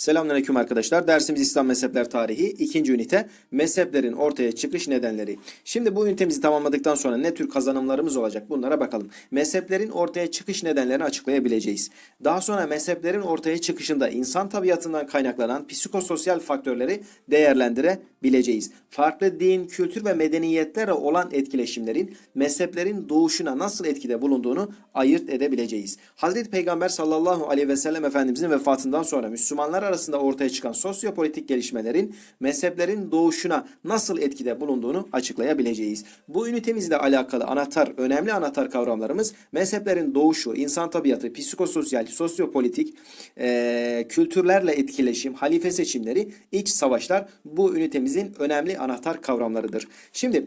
Selamünaleyküm arkadaşlar. Dersimiz İslam Mezhepler Tarihi. ikinci ünite mezheplerin ortaya çıkış nedenleri. Şimdi bu ünitemizi tamamladıktan sonra ne tür kazanımlarımız olacak bunlara bakalım. Mezheplerin ortaya çıkış nedenlerini açıklayabileceğiz. Daha sonra mezheplerin ortaya çıkışında insan tabiatından kaynaklanan psikososyal faktörleri değerlendirebileceğiz. Farklı din, kültür ve medeniyetlerle olan etkileşimlerin mezheplerin doğuşuna nasıl etkide bulunduğunu ayırt edebileceğiz. Hazreti Peygamber sallallahu aleyhi ve sellem Efendimizin vefatından sonra Müslümanlar arasında ortaya çıkan sosyopolitik gelişmelerin mezheplerin doğuşuna nasıl etkide bulunduğunu açıklayabileceğiz. Bu ünitemizle alakalı anahtar, önemli anahtar kavramlarımız mezheplerin doğuşu, insan tabiatı, psikososyal, sosyopolitik, eee, kültürlerle etkileşim, halife seçimleri, iç savaşlar bu ünitemizin önemli anahtar kavramlarıdır. Şimdi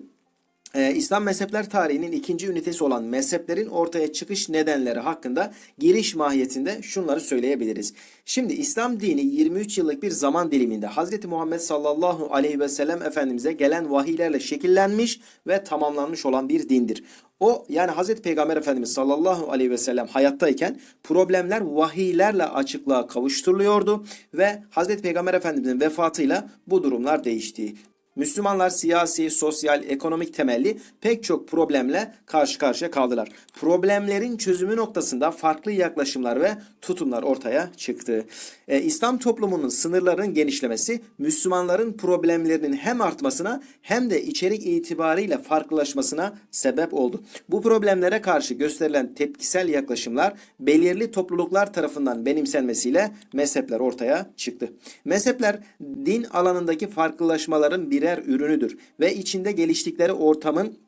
ee, İslam mezhepler tarihinin ikinci ünitesi olan mezheplerin ortaya çıkış nedenleri hakkında giriş mahiyetinde şunları söyleyebiliriz. Şimdi İslam dini 23 yıllık bir zaman diliminde Hz. Muhammed sallallahu aleyhi ve sellem Efendimiz'e gelen vahiylerle şekillenmiş ve tamamlanmış olan bir dindir. O yani Hz. Peygamber Efendimiz sallallahu aleyhi ve sellem hayattayken problemler vahiylerle açıklığa kavuşturuluyordu ve Hz. Peygamber Efendimiz'in vefatıyla bu durumlar değişti. Müslümanlar siyasi, sosyal, ekonomik temelli pek çok problemle karşı karşıya kaldılar. Problemlerin çözümü noktasında farklı yaklaşımlar ve tutumlar ortaya çıktı. Ee, İslam toplumunun sınırlarının genişlemesi Müslümanların problemlerinin hem artmasına hem de içerik itibariyle farklılaşmasına sebep oldu. Bu problemlere karşı gösterilen tepkisel yaklaşımlar belirli topluluklar tarafından benimsenmesiyle mezhepler ortaya çıktı. Mezhepler din alanındaki farklılaşmaların birer ürünüdür ve içinde geliştikleri ortamın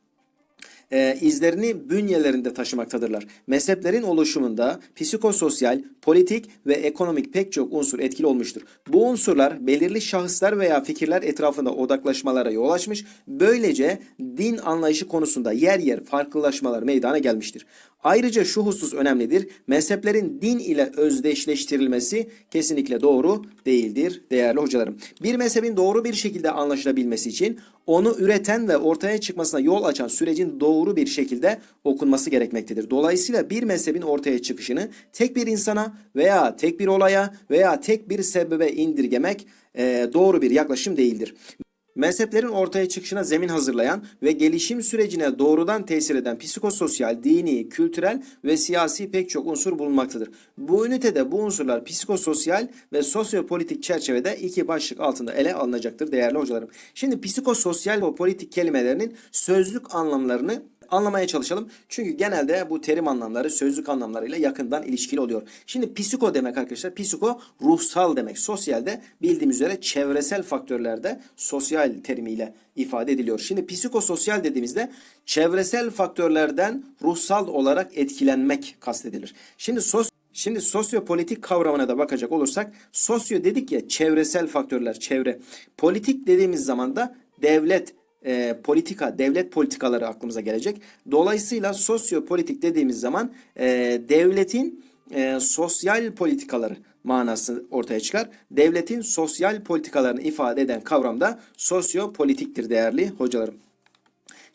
e, izlerini bünyelerinde taşımaktadırlar. Mezheplerin oluşumunda psikososyal, politik ve ekonomik pek çok unsur etkili olmuştur. Bu unsurlar belirli şahıslar veya fikirler etrafında odaklaşmalara yol açmış, böylece din anlayışı konusunda yer yer farklılaşmalar meydana gelmiştir. Ayrıca şu husus önemlidir. Mezheplerin din ile özdeşleştirilmesi kesinlikle doğru değildir değerli hocalarım. Bir mezhebin doğru bir şekilde anlaşılabilmesi için onu üreten ve ortaya çıkmasına yol açan sürecin doğru bir şekilde okunması gerekmektedir. Dolayısıyla bir mezhebin ortaya çıkışını tek bir insana veya tek bir olaya veya tek bir sebebe indirgemek doğru bir yaklaşım değildir. Mezheplerin ortaya çıkışına zemin hazırlayan ve gelişim sürecine doğrudan tesir eden psikososyal, dini, kültürel ve siyasi pek çok unsur bulunmaktadır. Bu ünitede bu unsurlar psikososyal ve sosyopolitik çerçevede iki başlık altında ele alınacaktır değerli hocalarım. Şimdi psikososyal ve politik kelimelerinin sözlük anlamlarını anlamaya çalışalım. Çünkü genelde bu terim anlamları sözlük anlamlarıyla yakından ilişkili oluyor. Şimdi psiko demek arkadaşlar. Psiko ruhsal demek. Sosyalde bildiğimiz üzere çevresel faktörlerde sosyal terimiyle ifade ediliyor. Şimdi psikososyal dediğimizde çevresel faktörlerden ruhsal olarak etkilenmek kastedilir. Şimdi sos Şimdi sosyopolitik kavramına da bakacak olursak sosyo dedik ya çevresel faktörler, çevre. Politik dediğimiz zaman da devlet, e, politika, devlet politikaları aklımıza gelecek. Dolayısıyla sosyopolitik dediğimiz zaman e, devletin e, sosyal politikaları manası ortaya çıkar. Devletin sosyal politikalarını ifade eden kavram da sosyopolitiktir değerli hocalarım.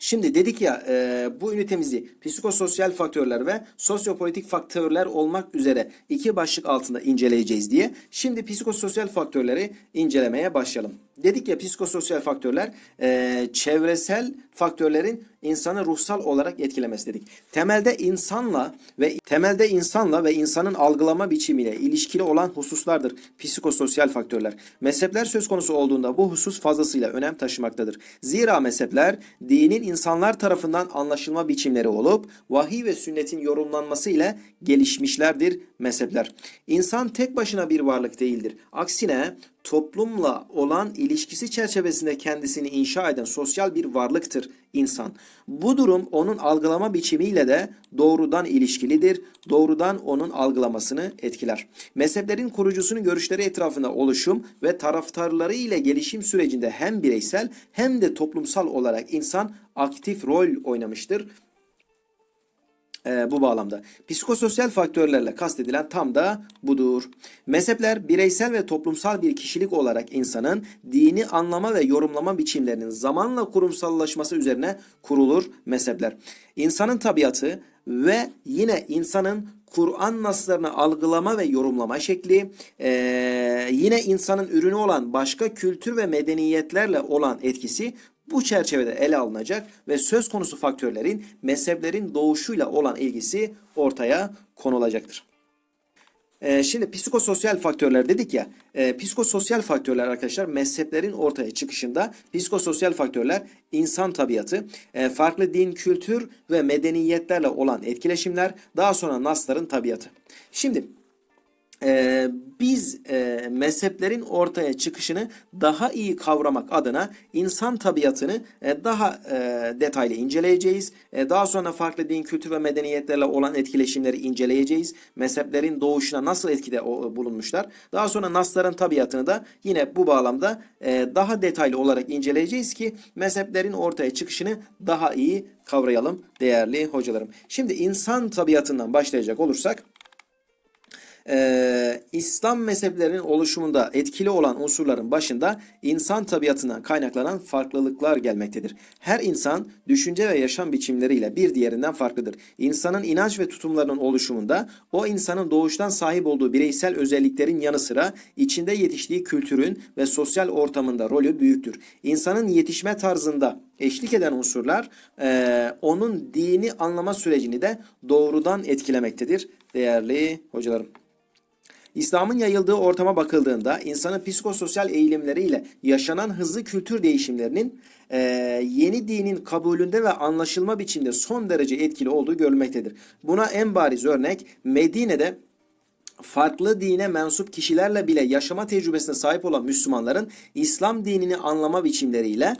Şimdi dedik ya e, bu ünitemizi psikososyal faktörler ve sosyopolitik faktörler olmak üzere iki başlık altında inceleyeceğiz diye. Şimdi psikososyal faktörleri incelemeye başlayalım. Dedik ya psikososyal faktörler e, çevresel faktörlerin insanı ruhsal olarak etkilemesi dedik. Temelde insanla ve temelde insanla ve insanın algılama biçimiyle ilişkili olan hususlardır psikososyal faktörler. Mezhepler söz konusu olduğunda bu husus fazlasıyla önem taşımaktadır. Zira mezhepler dinin insanlar tarafından anlaşılma biçimleri olup vahiy ve sünnetin yorumlanması ile gelişmişlerdir mezhepler. İnsan tek başına bir varlık değildir. Aksine toplumla olan ilişkisi çerçevesinde kendisini inşa eden sosyal bir varlıktır insan. Bu durum onun algılama biçimiyle de doğrudan ilişkilidir. Doğrudan onun algılamasını etkiler. Mezheplerin kurucusunun görüşleri etrafında oluşum ve taraftarları ile gelişim sürecinde hem bireysel hem de toplumsal olarak insan aktif rol oynamıştır e, bu bağlamda. Psikososyal faktörlerle kastedilen tam da budur. Mezhepler bireysel ve toplumsal bir kişilik olarak insanın dini anlama ve yorumlama biçimlerinin zamanla kurumsallaşması üzerine kurulur mezhepler. İnsanın tabiatı ve yine insanın Kur'an naslarını algılama ve yorumlama şekli, ee, yine insanın ürünü olan başka kültür ve medeniyetlerle olan etkisi bu çerçevede ele alınacak ve söz konusu faktörlerin mezheplerin doğuşuyla olan ilgisi ortaya konulacaktır. Ee, şimdi psikososyal faktörler dedik ya. E, psikososyal faktörler arkadaşlar mezheplerin ortaya çıkışında psikososyal faktörler insan tabiatı, e, farklı din, kültür ve medeniyetlerle olan etkileşimler, daha sonra nasların tabiatı. Şimdi ee, biz e, mezheplerin ortaya çıkışını daha iyi kavramak adına insan tabiatını e, daha e, detaylı inceleyeceğiz. E, daha sonra farklı din, kültür ve medeniyetlerle olan etkileşimleri inceleyeceğiz. Mezheplerin doğuşuna nasıl etkide o, bulunmuşlar. Daha sonra nasların tabiatını da yine bu bağlamda e, daha detaylı olarak inceleyeceğiz ki mezheplerin ortaya çıkışını daha iyi kavrayalım değerli hocalarım. Şimdi insan tabiatından başlayacak olursak ee, İslam mezheplerinin oluşumunda etkili olan unsurların başında insan tabiatından kaynaklanan farklılıklar gelmektedir. Her insan düşünce ve yaşam biçimleriyle bir diğerinden farklıdır. İnsanın inanç ve tutumlarının oluşumunda o insanın doğuştan sahip olduğu bireysel özelliklerin yanı sıra içinde yetiştiği kültürün ve sosyal ortamında rolü büyüktür. İnsanın yetişme tarzında eşlik eden unsurlar e, onun dini anlama sürecini de doğrudan etkilemektedir değerli hocalarım. İslam'ın yayıldığı ortama bakıldığında insanın psikososyal eğilimleriyle yaşanan hızlı kültür değişimlerinin e, yeni dinin kabulünde ve anlaşılma biçiminde son derece etkili olduğu görülmektedir. Buna en bariz örnek Medine'de farklı dine mensup kişilerle bile yaşama tecrübesine sahip olan Müslümanların İslam dinini anlama biçimleriyle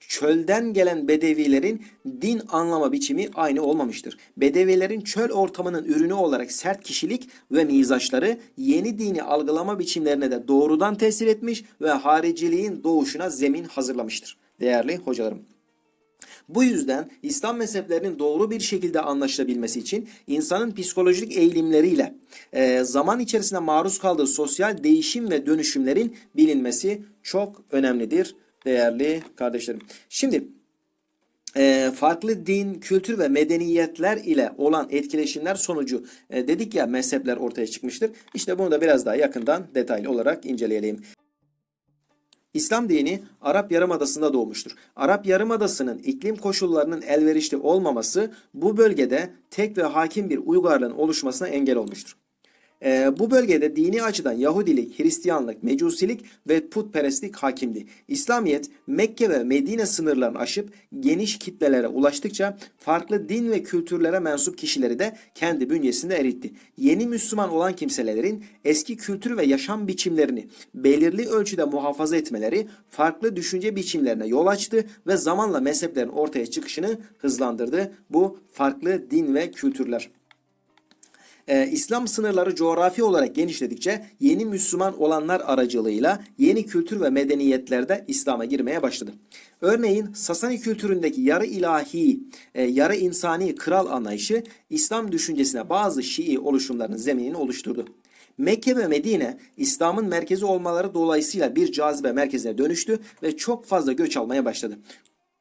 çölden gelen bedevilerin din anlama biçimi aynı olmamıştır. Bedevilerin çöl ortamının ürünü olarak sert kişilik ve mizaçları yeni dini algılama biçimlerine de doğrudan tesir etmiş ve hariciliğin doğuşuna zemin hazırlamıştır. Değerli hocalarım. Bu yüzden İslam mezheplerinin doğru bir şekilde anlaşılabilmesi için insanın psikolojik eğilimleriyle e, zaman içerisinde maruz kaldığı sosyal değişim ve dönüşümlerin bilinmesi çok önemlidir değerli kardeşlerim. Şimdi e, farklı din, kültür ve medeniyetler ile olan etkileşimler sonucu e, dedik ya mezhepler ortaya çıkmıştır. İşte bunu da biraz daha yakından detaylı olarak inceleyelim. İslam dini Arap Yarımadası'nda doğmuştur. Arap Yarımadası'nın iklim koşullarının elverişli olmaması bu bölgede tek ve hakim bir uygarlığın oluşmasına engel olmuştur. E, bu bölgede dini açıdan Yahudilik, Hristiyanlık, Mecusilik ve putperestlik hakimdi. İslamiyet Mekke ve Medine sınırlarını aşıp geniş kitlelere ulaştıkça farklı din ve kültürlere mensup kişileri de kendi bünyesinde eritti. Yeni Müslüman olan kimselerin eski kültür ve yaşam biçimlerini belirli ölçüde muhafaza etmeleri farklı düşünce biçimlerine yol açtı ve zamanla mezheplerin ortaya çıkışını hızlandırdı. Bu farklı din ve kültürler. Ee, İslam sınırları coğrafi olarak genişledikçe yeni Müslüman olanlar aracılığıyla yeni kültür ve medeniyetlerde İslam'a girmeye başladı. Örneğin Sasani kültüründeki yarı ilahi, e, yarı insani kral anlayışı İslam düşüncesine bazı Şii oluşumların zeminini oluşturdu. Mekke ve Medine İslam'ın merkezi olmaları dolayısıyla bir cazibe merkezine dönüştü ve çok fazla göç almaya başladı.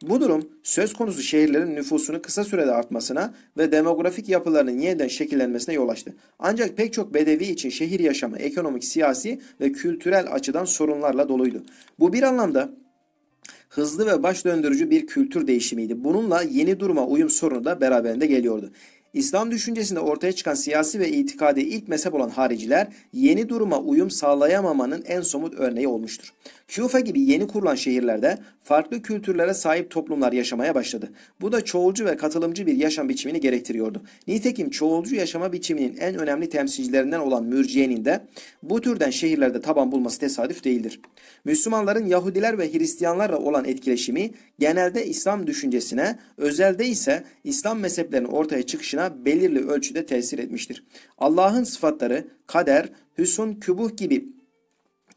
Bu durum söz konusu şehirlerin nüfusunu kısa sürede artmasına ve demografik yapılarının yeniden şekillenmesine yol açtı. Ancak pek çok bedevi için şehir yaşamı ekonomik, siyasi ve kültürel açıdan sorunlarla doluydu. Bu bir anlamda hızlı ve baş döndürücü bir kültür değişimiydi. Bununla yeni duruma uyum sorunu da beraberinde geliyordu. İslam düşüncesinde ortaya çıkan siyasi ve itikadi ilk mezhep olan hariciler yeni duruma uyum sağlayamamanın en somut örneği olmuştur. Küfe gibi yeni kurulan şehirlerde farklı kültürlere sahip toplumlar yaşamaya başladı. Bu da çoğulcu ve katılımcı bir yaşam biçimini gerektiriyordu. Nitekim çoğulcu yaşama biçiminin en önemli temsilcilerinden olan mürciyenin de bu türden şehirlerde taban bulması tesadüf değildir. Müslümanların Yahudiler ve Hristiyanlarla olan etkileşimi genelde İslam düşüncesine, özelde ise İslam mezheplerinin ortaya çıkışına belirli ölçüde tesir etmiştir. Allah'ın sıfatları, kader, hüsun, kübuh gibi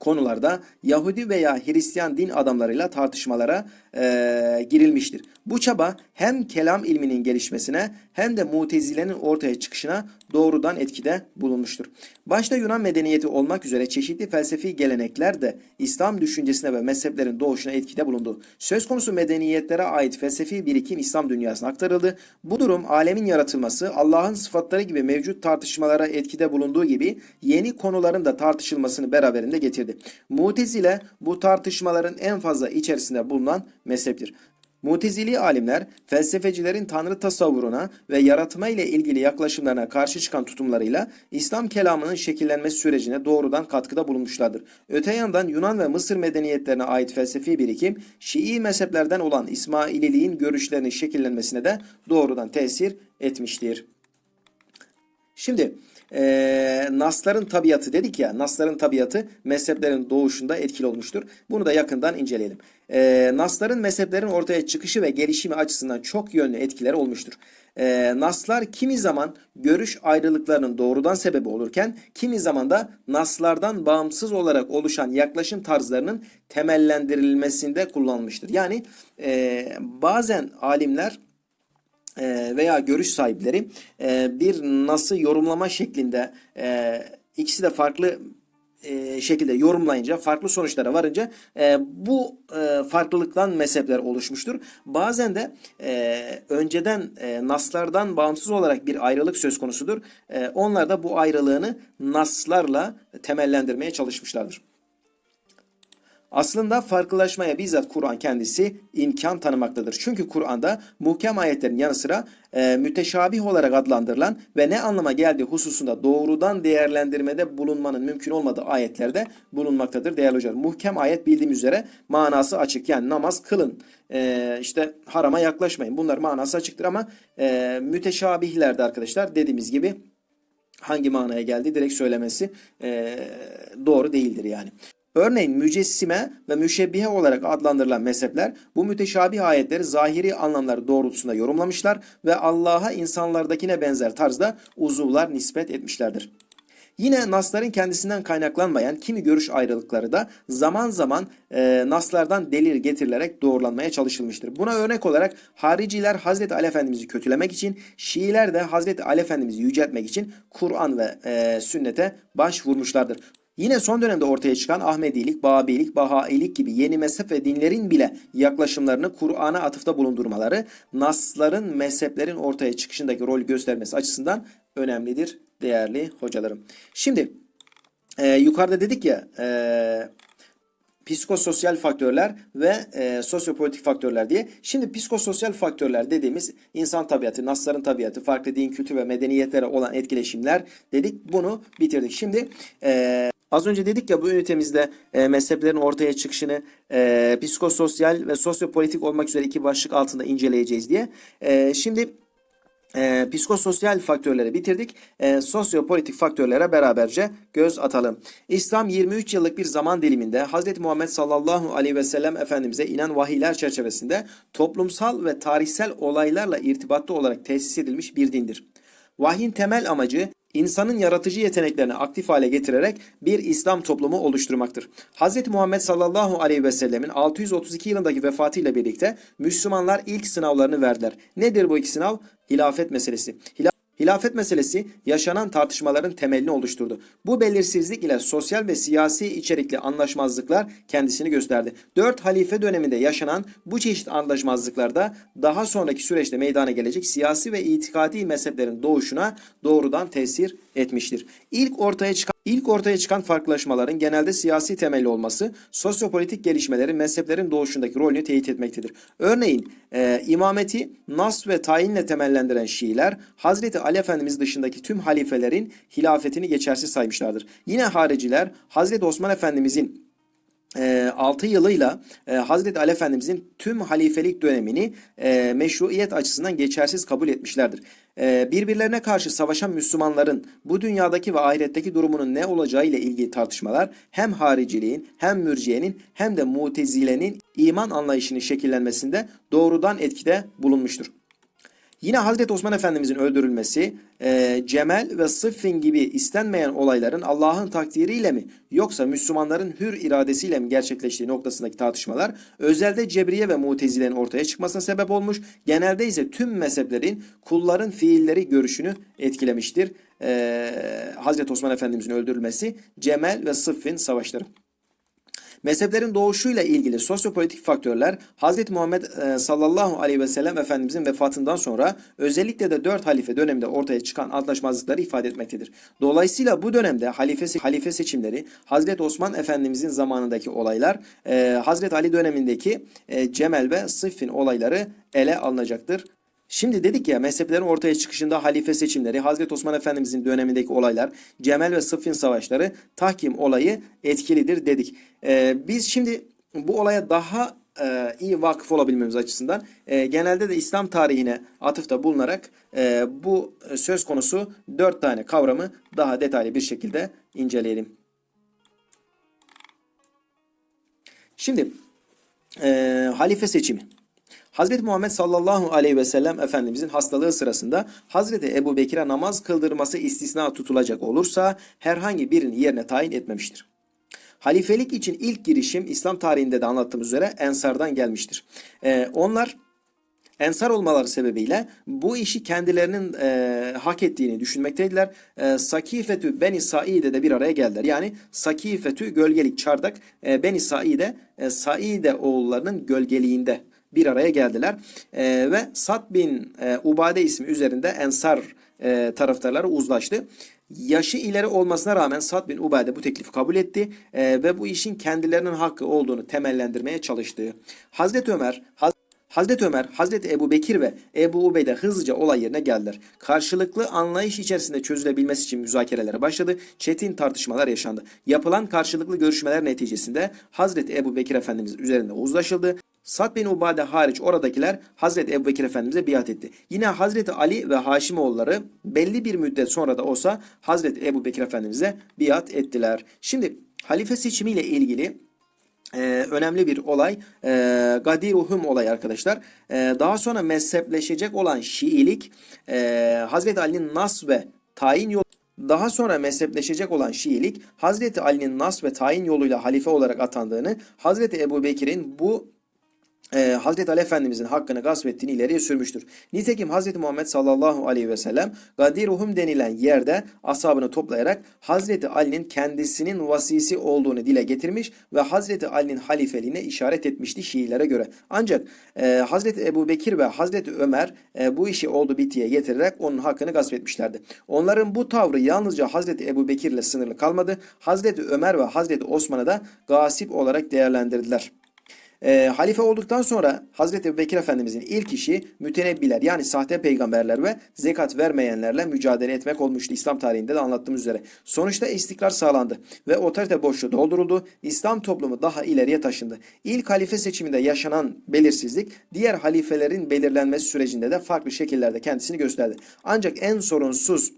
konularda Yahudi veya Hristiyan din adamlarıyla tartışmalara eee, girilmiştir. Bu çaba hem kelam ilminin gelişmesine hem de mutezilenin ortaya çıkışına doğrudan etkide bulunmuştur. Başta Yunan medeniyeti olmak üzere çeşitli felsefi gelenekler de İslam düşüncesine ve mezheplerin doğuşuna etkide bulundu. Söz konusu medeniyetlere ait felsefi birikim İslam dünyasına aktarıldı. Bu durum alemin yaratılması, Allah'ın sıfatları gibi mevcut tartışmalara etkide bulunduğu gibi yeni konuların da tartışılmasını beraberinde getirdi. Mutezile bu tartışmaların en fazla içerisinde bulunan mezheptir. Mutezili alimler felsefecilerin tanrı tasavvuruna ve yaratma ile ilgili yaklaşımlarına karşı çıkan tutumlarıyla İslam kelamının şekillenmesi sürecine doğrudan katkıda bulunmuşlardır. Öte yandan Yunan ve Mısır medeniyetlerine ait felsefi birikim Şii mezheplerden olan İsmaililiğin görüşlerinin şekillenmesine de doğrudan tesir etmiştir. Şimdi eee, Nasların tabiatı dedik ya, Nasların tabiatı mezheplerin doğuşunda etkili olmuştur. Bunu da yakından inceleyelim. Eee, Nasların mezheplerin ortaya çıkışı ve gelişimi açısından çok yönlü etkileri olmuştur. Eee, Naslar kimi zaman görüş ayrılıklarının doğrudan sebebi olurken, kimi zaman da Naslardan bağımsız olarak oluşan yaklaşım tarzlarının temellendirilmesinde kullanılmıştır. Yani eee, bazen alimler e, veya görüş sahipleri bir nasıl yorumlama şeklinde ikisi de farklı şekilde yorumlayınca farklı sonuçlara varınca bu e, farklılıktan mezhepler oluşmuştur. Bazen de önceden naslardan bağımsız olarak bir ayrılık söz konusudur. Onlar da bu ayrılığını naslarla temellendirmeye çalışmışlardır. Aslında farklılaşmaya bizzat Kur'an kendisi imkan tanımaktadır. Çünkü Kur'an'da muhkem ayetlerin yanı sıra e, müteşabih olarak adlandırılan ve ne anlama geldiği hususunda doğrudan değerlendirmede bulunmanın mümkün olmadığı ayetlerde bulunmaktadır değerli hocam. Muhkem ayet bildiğimiz üzere manası açık. Yani namaz kılın, e, işte harama yaklaşmayın. Bunlar manası açıktır ama e, müteşabihlerde arkadaşlar dediğimiz gibi hangi manaya geldiği direkt söylemesi e, doğru değildir yani. Örneğin mücessime ve müşebbihe olarak adlandırılan mezhepler bu müteşabih ayetleri zahiri anlamları doğrultusunda yorumlamışlar ve Allah'a insanlardakine benzer tarzda uzuvlar nispet etmişlerdir. Yine nasların kendisinden kaynaklanmayan kimi görüş ayrılıkları da zaman zaman e, naslardan delil getirilerek doğrulanmaya çalışılmıştır. Buna örnek olarak hariciler Hazreti Ali Efendimiz'i kötülemek için, Şiiler de Hazreti Ali Efendimiz'i yüceltmek için Kur'an ve e, sünnete başvurmuşlardır. Yine son dönemde ortaya çıkan Ahmedilik, Babilik, Bahailik gibi yeni mezhep ve dinlerin bile yaklaşımlarını Kur'an'a atıfta bulundurmaları, nasların mezheplerin ortaya çıkışındaki rol göstermesi açısından önemlidir değerli hocalarım. Şimdi e, yukarıda dedik ya e, psikososyal faktörler ve e, sosyopolitik faktörler diye. Şimdi psikososyal faktörler dediğimiz insan tabiatı, nasların tabiatı, farklı din, kültür ve medeniyetlere olan etkileşimler dedik. Bunu bitirdik. Şimdi e, az önce dedik ya bu ünitemizde e, mezheplerin ortaya çıkışını e, psikososyal ve sosyopolitik olmak üzere iki başlık altında inceleyeceğiz diye. E, şimdi e, psikososyal faktörleri bitirdik. E, sosyopolitik faktörlere beraberce göz atalım. İslam 23 yıllık bir zaman diliminde Hz. Muhammed sallallahu aleyhi ve sellem Efendimiz'e inen vahiyler çerçevesinde toplumsal ve tarihsel olaylarla irtibatlı olarak tesis edilmiş bir dindir. Vahyin temel amacı insanın yaratıcı yeteneklerini aktif hale getirerek bir İslam toplumu oluşturmaktır. Hz. Muhammed sallallahu aleyhi ve sellemin 632 yılındaki vefatıyla birlikte Müslümanlar ilk sınavlarını verdiler. Nedir bu ilk sınav? Hilafet meselesi. Hilafet Hilafet meselesi yaşanan tartışmaların temelini oluşturdu. Bu belirsizlik ile sosyal ve siyasi içerikli anlaşmazlıklar kendisini gösterdi. Dört halife döneminde yaşanan bu çeşit anlaşmazlıklarda daha sonraki süreçte meydana gelecek siyasi ve itikadi mezheplerin doğuşuna doğrudan tesir etmiştir. İlk ortaya çıkan İlk ortaya çıkan farklılaşmaların genelde siyasi temelli olması, sosyopolitik gelişmelerin mezheplerin doğuşundaki rolünü teyit etmektedir. Örneğin e, imameti nas ve tayinle temellendiren Şiiler, Hazreti Ali Efendimiz dışındaki tüm halifelerin hilafetini geçersiz saymışlardır. Yine hariciler, Hazreti Osman Efendimizin 6 yılıyla e, Hazreti Ali Efendimizin tüm halifelik dönemini e, meşruiyet açısından geçersiz kabul etmişlerdir. E, birbirlerine karşı savaşan Müslümanların bu dünyadaki ve ahiretteki durumunun ne olacağı ile ilgili tartışmalar hem hariciliğin hem mürciyenin hem de mutezilenin iman anlayışının şekillenmesinde doğrudan etkide bulunmuştur. Yine Hazreti Osman Efendimizin öldürülmesi, e, Cemel ve Sıffin gibi istenmeyen olayların Allah'ın takdiriyle mi yoksa Müslümanların hür iradesiyle mi gerçekleştiği noktasındaki tartışmalar özelde Cebriye ve Mutezile'nin ortaya çıkmasına sebep olmuş. Genelde ise tüm mezheplerin kulların fiilleri görüşünü etkilemiştir. E, Hazreti Osman Efendimizin öldürülmesi, Cemel ve Sıffin savaşları. Mezheplerin doğuşuyla ilgili sosyopolitik faktörler Hz. Muhammed e, sallallahu aleyhi ve sellem Efendimizin vefatından sonra özellikle de 4 halife döneminde ortaya çıkan antlaşmazlıkları ifade etmektedir. Dolayısıyla bu dönemde halife, halife seçimleri Hz. Osman Efendimizin zamanındaki olaylar e, Hz. Ali dönemindeki e, Cemel ve Sıffin olayları ele alınacaktır. Şimdi dedik ya mezheplerin ortaya çıkışında halife seçimleri, Hazreti Osman Efendimizin dönemindeki olaylar, Cemel ve Sıffin savaşları, tahkim olayı etkilidir dedik. Ee, biz şimdi bu olaya daha e, iyi vakıf olabilmemiz açısından e, genelde de İslam tarihine atıfta bulunarak e, bu söz konusu dört tane kavramı daha detaylı bir şekilde inceleyelim. Şimdi e, halife seçimi. Hazreti Muhammed sallallahu aleyhi ve sellem Efendimizin hastalığı sırasında Hazreti Ebu Bekir'e namaz kıldırması istisna tutulacak olursa herhangi birini yerine tayin etmemiştir. Halifelik için ilk girişim İslam tarihinde de anlattığımız üzere Ensar'dan gelmiştir. Ee, onlar Ensar olmaları sebebiyle bu işi kendilerinin e, hak ettiğini düşünmekteydiler. E, Sakifetü Beni Saide de bir araya geldiler. Yani Sakifetü gölgelik çardak e, Beni Saide e, Saide oğullarının gölgeliğinde bir araya geldiler. E, ve Sad bin e, Ubade ismi üzerinde Ensar e, taraftarları uzlaştı. Yaşı ileri olmasına rağmen Sad bin Ubade bu teklifi kabul etti e, ve bu işin kendilerinin hakkı olduğunu temellendirmeye çalıştı. Hazreti Ömer, Hazreti Hazreti Ömer, Hazreti Ebu Bekir ve Ebu Ubeyde hızlıca olay yerine geldiler. Karşılıklı anlayış içerisinde çözülebilmesi için müzakerelere başladı. Çetin tartışmalar yaşandı. Yapılan karşılıklı görüşmeler neticesinde Hazreti Ebu Bekir Efendimiz üzerinde uzlaşıldı. Sad bin Ubade hariç oradakiler Hazreti Ebu Bekir Efendimiz'e biat etti. Yine Hazreti Ali ve Haşimoğulları belli bir müddet sonra da olsa Hazreti Ebu Bekir Efendimiz'e biat ettiler. Şimdi halife seçimiyle ilgili e, önemli bir olay. E, Gadiruhum olayı arkadaşlar. E, daha sonra mezhepleşecek olan Şiilik e, Hazreti Ali'nin nas ve tayin yolu daha sonra mezhepleşecek olan Şiilik Hazreti Ali'nin nas ve tayin yoluyla halife olarak atandığını, Hazreti Ebu Bekir'in bu e, Hazreti Ali Efendimizin hakkını gasp ettiğini ileriye sürmüştür. Nitekim Hazreti Muhammed sallallahu aleyhi ve sellem Gadiruhum denilen yerde ashabını toplayarak Hazreti Ali'nin kendisinin vasisi olduğunu dile getirmiş ve Hazreti Ali'nin halifeliğine işaret etmişti Şiilere göre. Ancak e, Hazreti Ebu Bekir ve Hazreti Ömer e, bu işi oldu bitiye getirerek onun hakkını gasp etmişlerdi. Onların bu tavrı yalnızca Hazreti Ebu Bekir ile sınırlı kalmadı. Hazreti Ömer ve Hazreti Osman'ı da gasip olarak değerlendirdiler. E, halife olduktan sonra Hazreti Ebu Bekir Efendimizin ilk işi mütenebbiler yani sahte peygamberler ve zekat vermeyenlerle mücadele etmek olmuştu İslam tarihinde de anlattığımız üzere. Sonuçta istikrar sağlandı ve otorite boşluğu dolduruldu. İslam toplumu daha ileriye taşındı. İlk halife seçiminde yaşanan belirsizlik diğer halifelerin belirlenmesi sürecinde de farklı şekillerde kendisini gösterdi. Ancak en sorunsuz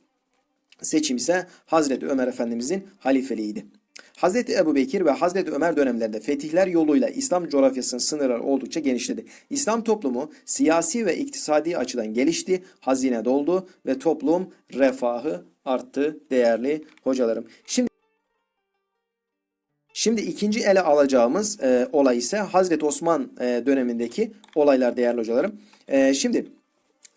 seçim ise Hazreti Ömer Efendimizin halifeliğiydi. Hazreti Ebu Bekir ve Hazreti Ömer dönemlerinde fetihler yoluyla İslam coğrafyasının sınırları oldukça genişledi. İslam toplumu siyasi ve iktisadi açıdan gelişti, hazine doldu ve toplum refahı arttı değerli hocalarım. Şimdi Şimdi ikinci ele alacağımız e, olay ise Hazreti Osman e, dönemindeki olaylar değerli hocalarım. E, şimdi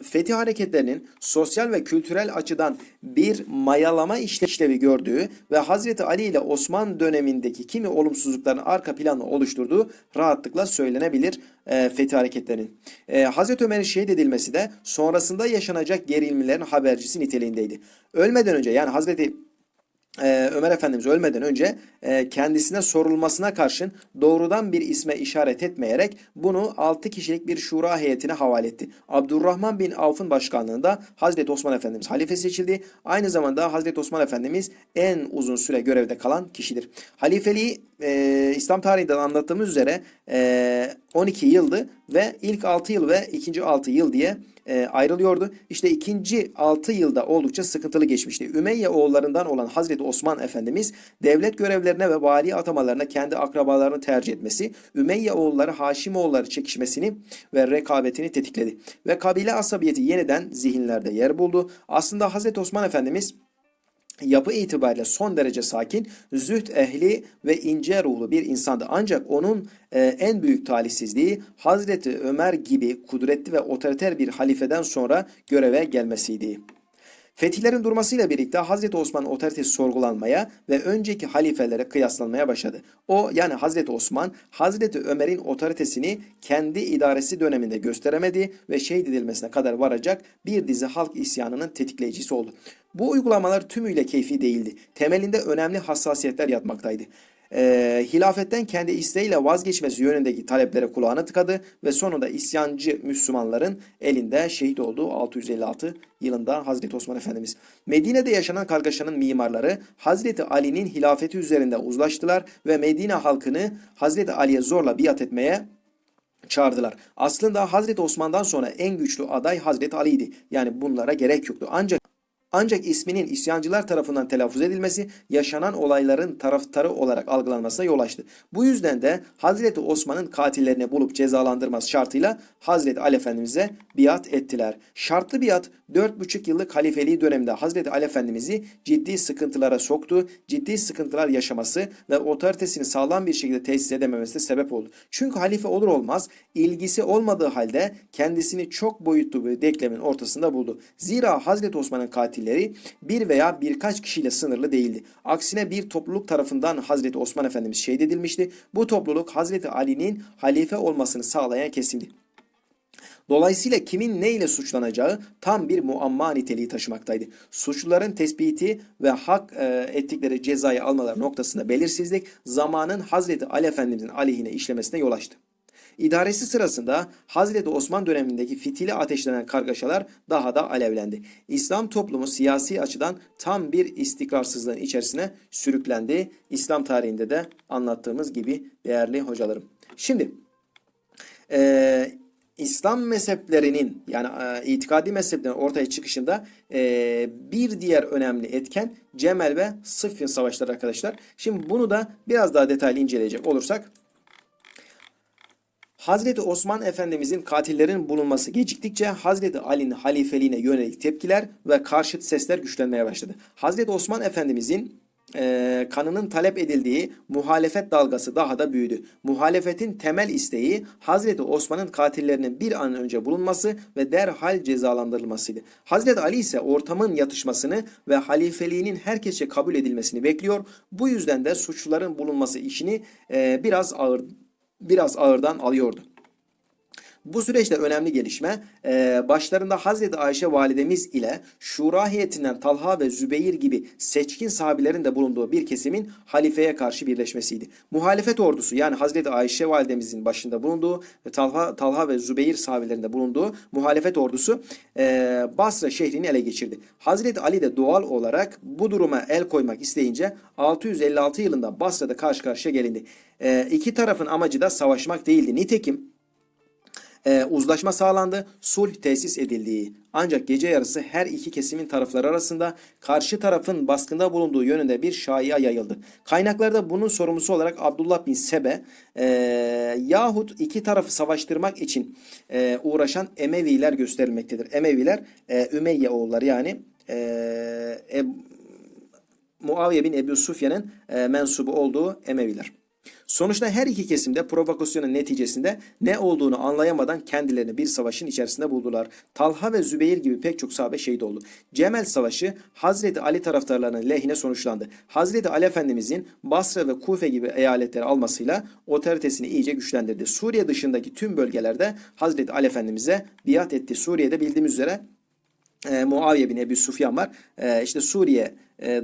Fetih hareketlerinin sosyal ve kültürel açıdan bir mayalama işlevi gördüğü ve Hazreti Ali ile Osman dönemindeki kimi olumsuzlukların arka planını oluşturduğu rahatlıkla söylenebilir e, Fetih hareketlerinin. E, Hazreti Ömer'in şehit edilmesi de sonrasında yaşanacak gerilmelerin habercisi niteliğindeydi. Ölmeden önce yani Hazreti ee, Ömer Efendimiz ölmeden önce e, kendisine sorulmasına karşın doğrudan bir isme işaret etmeyerek bunu 6 kişilik bir şura heyetine havale etti. Abdurrahman bin Avf'ın başkanlığında Hazreti Osman Efendimiz halife seçildi. Aynı zamanda Hazreti Osman Efendimiz en uzun süre görevde kalan kişidir. Halifeliği e, İslam tarihinden anlattığımız üzere e, 12 yıldı ve ilk 6 yıl ve ikinci 6 yıl diye e, ayrılıyordu. İşte ikinci 6 yılda oldukça sıkıntılı geçmişti. Ümeyye oğullarından olan Hazreti Osman Efendimiz devlet görevlerine ve vali atamalarına kendi akrabalarını tercih etmesi, Ümeyye oğulları Haşimoğulları çekişmesini ve rekabetini tetikledi. Ve kabile asabiyeti yeniden zihinlerde yer buldu. Aslında Hazreti Osman Efendimiz yapı itibariyle son derece sakin, zühd ehli ve ince ruhlu bir insandı. Ancak onun e, en büyük talihsizliği Hazreti Ömer gibi kudretli ve otoriter bir halifeden sonra göreve gelmesiydi. Fetihlerin durmasıyla birlikte Hazreti Osman otoritesi sorgulanmaya ve önceki halifelere kıyaslanmaya başladı. O yani Hazreti Osman, Hazreti Ömer'in otoritesini kendi idaresi döneminde gösteremedi ve şehit edilmesine kadar varacak bir dizi halk isyanının tetikleyicisi oldu. Bu uygulamalar tümüyle keyfi değildi. Temelinde önemli hassasiyetler yatmaktaydı e, hilafetten kendi isteğiyle vazgeçmesi yönündeki taleplere kulağını tıkadı ve sonunda isyancı Müslümanların elinde şehit olduğu 656 yılında Hazreti Osman Efendimiz. Medine'de yaşanan kargaşanın mimarları Hazreti Ali'nin hilafeti üzerinde uzlaştılar ve Medine halkını Hazreti Ali'ye zorla biat etmeye çağırdılar. Aslında Hazreti Osman'dan sonra en güçlü aday Hazreti Ali'ydi. Yani bunlara gerek yoktu. Ancak ancak isminin isyancılar tarafından telaffuz edilmesi yaşanan olayların taraftarı olarak algılanmasına yol açtı. Bu yüzden de Hazreti Osman'ın katillerini bulup cezalandırması şartıyla Hazreti Ali Efendimiz'e biat ettiler. Şartlı biat 4,5 yıllık halifeliği döneminde Hazreti Ali Efendimiz'i ciddi sıkıntılara soktu. Ciddi sıkıntılar yaşaması ve otoritesini sağlam bir şekilde tesis edememesine sebep oldu. Çünkü halife olur olmaz ilgisi olmadığı halde kendisini çok boyutlu bir denklemin ortasında buldu. Zira Hazreti Osman'ın katilleri bir veya birkaç kişiyle sınırlı değildi. Aksine bir topluluk tarafından Hazreti Osman Efendimiz şehit edilmişti. Bu topluluk Hazreti Ali'nin halife olmasını sağlayan kesimdi. Dolayısıyla kimin ne ile suçlanacağı tam bir muamma niteliği taşımaktaydı. Suçluların tespiti ve hak e, ettikleri cezayı almaları noktasında belirsizlik zamanın Hazreti Ali Efendimizin aleyhine işlemesine yol açtı. İdaresi sırasında Hazreti Osman dönemindeki fitili ateşlenen kargaşalar daha da alevlendi. İslam toplumu siyasi açıdan tam bir istikrarsızlığın içerisine sürüklendi. İslam tarihinde de anlattığımız gibi değerli hocalarım. Şimdi e, İslam mezheplerinin yani e, itikadi mezheplerin ortaya çıkışında e, bir diğer önemli etken Cemel ve Sıffin savaşları arkadaşlar. Şimdi bunu da biraz daha detaylı inceleyecek olursak Hazreti Osman Efendimizin katillerin bulunması geciktikçe Hazreti Ali'nin halifeliğine yönelik tepkiler ve karşıt sesler güçlenmeye başladı. Hazreti Osman Efendimizin e, kanının talep edildiği muhalefet dalgası daha da büyüdü. Muhalefetin temel isteği Hazreti Osman'ın katillerinin bir an önce bulunması ve derhal cezalandırılmasıydı. Hazreti Ali ise ortamın yatışmasını ve halifeliğinin herkese kabul edilmesini bekliyor. Bu yüzden de suçluların bulunması işini e, biraz ağır biraz ağırdan alıyordu. Bu süreçte önemli gelişme e, başlarında Hazreti Ayşe validemiz ile Şura heyetinden Talha ve Zübeyir gibi seçkin sahabilerin de bulunduğu bir kesimin halifeye karşı birleşmesiydi. Muhalefet ordusu yani Hazreti Ayşe validemizin başında bulunduğu ve Talha, Talha ve Zübeyir sahabilerinde bulunduğu muhalefet ordusu e, Basra şehrini ele geçirdi. Hazreti Ali de doğal olarak bu duruma el koymak isteyince 656 yılında Basra'da karşı karşıya gelindi. E, iki tarafın amacı da savaşmak değildi. Nitekim e, uzlaşma sağlandı, sulh tesis edildiği. Ancak gece yarısı her iki kesimin tarafları arasında karşı tarafın baskında bulunduğu yönünde bir şaiya yayıldı. Kaynaklarda bunun sorumlusu olarak Abdullah bin Sebe e, yahut iki tarafı savaştırmak için e, uğraşan Emeviler gösterilmektedir. Emeviler e, Ümeyye oğulları yani e, e, Muaviye bin Ebu Sufyan'ın e, mensubu olduğu Emeviler. Sonuçta her iki kesimde provokasyonun neticesinde ne olduğunu anlayamadan kendilerini bir savaşın içerisinde buldular. Talha ve Zübeyir gibi pek çok sahabe şehit oldu. Cemel Savaşı Hazreti Ali taraftarlarının lehine sonuçlandı. Hazreti Ali Efendimizin Basra ve Kufe gibi eyaletleri almasıyla otoritesini iyice güçlendirdi. Suriye dışındaki tüm bölgelerde Hazreti Ali Efendimiz'e biat etti. Suriye'de bildiğimiz üzere e, Muaviye bin Ebu Sufyan var. E, işte Suriye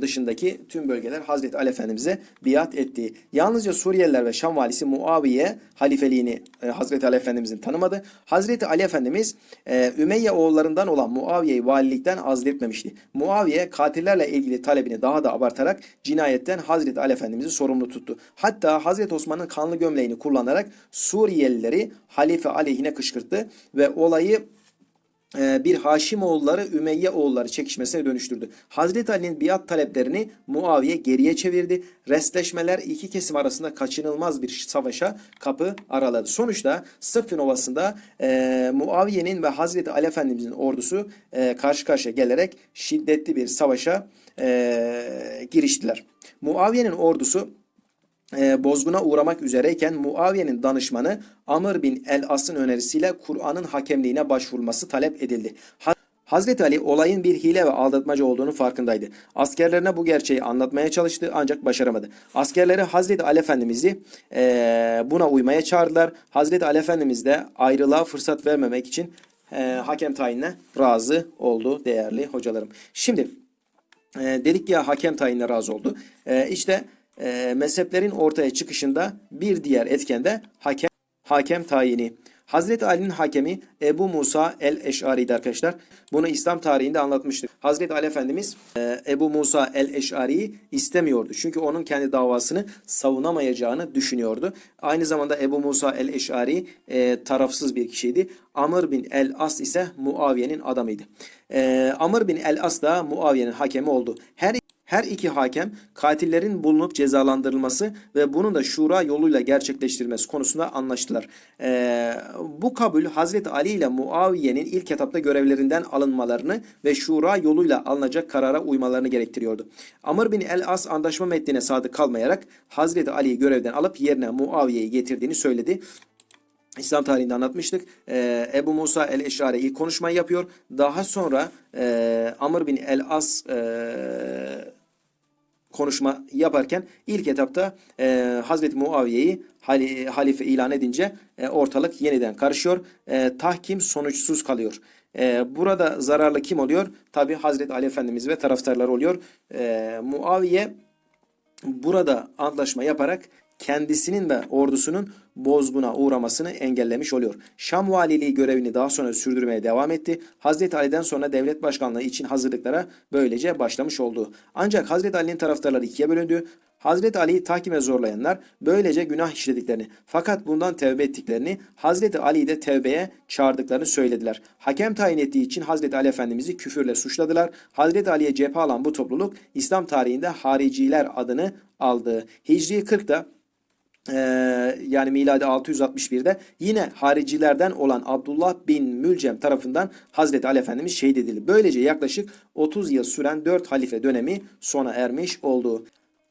dışındaki tüm bölgeler Hazreti Ali Efendimiz'e biat etti. Yalnızca Suriyeliler ve Şam valisi Muaviye halifeliğini e, Hazreti Ali Efendimiz'in tanımadı. Hazreti Ali Efendimiz e, Ümeyye oğullarından olan Muaviye'yi valilikten azletmemişti. Muaviye katillerle ilgili talebini daha da abartarak cinayetten Hazreti Ali Efendimiz'i sorumlu tuttu. Hatta Hazreti Osman'ın kanlı gömleğini kullanarak Suriyelileri halife aleyhine kışkırttı ve olayı e, bir Haşimoğulları Ümeyye oğulları çekişmesine dönüştürdü. Hazreti Ali'nin biat taleplerini Muaviye geriye çevirdi. Restleşmeler iki kesim arasında kaçınılmaz bir savaşa kapı araladı. Sonuçta Sıffin Ovası'nda e, Muaviye'nin ve Hazreti Ali Efendimizin ordusu e, karşı karşıya gelerek şiddetli bir savaşa e, giriştiler. Muaviye'nin ordusu e, bozguna uğramak üzereyken Muaviye'nin danışmanı Amr bin el-As'ın önerisiyle Kur'an'ın hakemliğine başvurulması talep edildi. Ha- Hazreti Ali olayın bir hile ve aldatmaca olduğunu farkındaydı. Askerlerine bu gerçeği anlatmaya çalıştı ancak başaramadı. Askerleri Hazreti Ali Efendimiz'i e, buna uymaya çağırdılar. Hazreti Ali Efendimiz de ayrılığa fırsat vermemek için e, hakem tayinine razı oldu değerli hocalarım. Şimdi e, dedik ya hakem tayinine razı oldu. E, işte e, mezheplerin ortaya çıkışında bir diğer etken de hakem hakem tayini. Hazreti Ali'nin hakemi Ebu Musa el-Eş'ari'ydi arkadaşlar. Bunu İslam tarihinde anlatmıştık. Hazreti Ali Efendimiz e, Ebu Musa el-Eş'ari'yi istemiyordu. Çünkü onun kendi davasını savunamayacağını düşünüyordu. Aynı zamanda Ebu Musa el-Eş'ari e, tarafsız bir kişiydi. Amr bin el-As ise Muaviye'nin adamıydı. E, Amr bin el-As da Muaviye'nin hakemi oldu. Her her iki hakem katillerin bulunup cezalandırılması ve bunun da şura yoluyla gerçekleştirilmesi konusunda anlaştılar. Ee, bu kabul Hazreti Ali ile Muaviye'nin ilk etapta görevlerinden alınmalarını ve şura yoluyla alınacak karara uymalarını gerektiriyordu. Amr bin el-As anlaşma metnine sadık kalmayarak Hazreti Ali'yi görevden alıp yerine Muaviye'yi getirdiğini söyledi. İslam tarihinde anlatmıştık. Ee, Ebu Musa el-Eşari ilk konuşmayı yapıyor. Daha sonra e, Amr bin el-As e, konuşma yaparken ilk etapta e, Hazreti Muaviye'yi hali, halife ilan edince e, ortalık yeniden karışıyor. E, tahkim sonuçsuz kalıyor. E, burada zararlı kim oluyor? Tabi Hazreti Ali Efendimiz ve taraftarlar oluyor. E, Muaviye burada antlaşma yaparak kendisinin ve ordusunun bozguna uğramasını engellemiş oluyor. Şam valiliği görevini daha sonra sürdürmeye devam etti. Hazreti Ali'den sonra devlet başkanlığı için hazırlıklara böylece başlamış oldu. Ancak Hazreti Ali'nin taraftarları ikiye bölündü. Hazreti Ali'yi tahkime zorlayanlar böylece günah işlediklerini fakat bundan tevbe ettiklerini Hazreti Ali'yi de tevbeye çağırdıklarını söylediler. Hakem tayin ettiği için Hazreti Ali Efendimiz'i küfürle suçladılar. Hazreti Ali'ye cephe alan bu topluluk İslam tarihinde hariciler adını aldı. Hicri 40'da ee, yani miladi 661'de yine haricilerden olan Abdullah bin Mülcem tarafından Hazreti Ali Efendimiz şehit edildi. Böylece yaklaşık 30 yıl süren 4 halife dönemi sona ermiş oldu.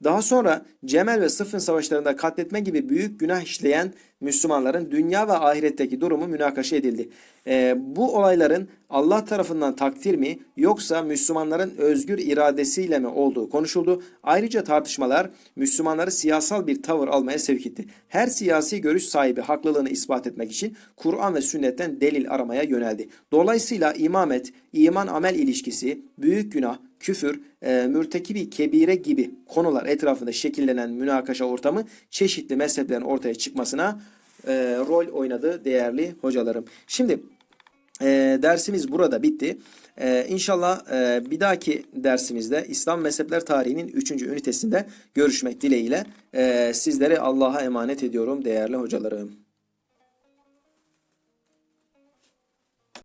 Daha sonra Cemel ve Sıffın savaşlarında katletme gibi büyük günah işleyen Müslümanların dünya ve ahiretteki durumu münakaşa edildi. Ee, bu olayların Allah tarafından takdir mi yoksa Müslümanların özgür iradesiyle mi olduğu konuşuldu. Ayrıca tartışmalar Müslümanları siyasal bir tavır almaya sevk etti. Her siyasi görüş sahibi haklılığını ispat etmek için Kur'an ve sünnetten delil aramaya yöneldi. Dolayısıyla imamet, iman amel ilişkisi, büyük günah, küfür, e, mürtekibi kebire gibi konular etrafında şekillenen münakaşa ortamı çeşitli mezheplerin ortaya çıkmasına e, rol oynadı değerli hocalarım. Şimdi e, dersimiz burada bitti. E, inşallah e, bir dahaki dersimizde İslam mezhepler tarihinin 3. ünitesinde görüşmek dileğiyle e, sizleri Allah'a emanet ediyorum değerli hocalarım.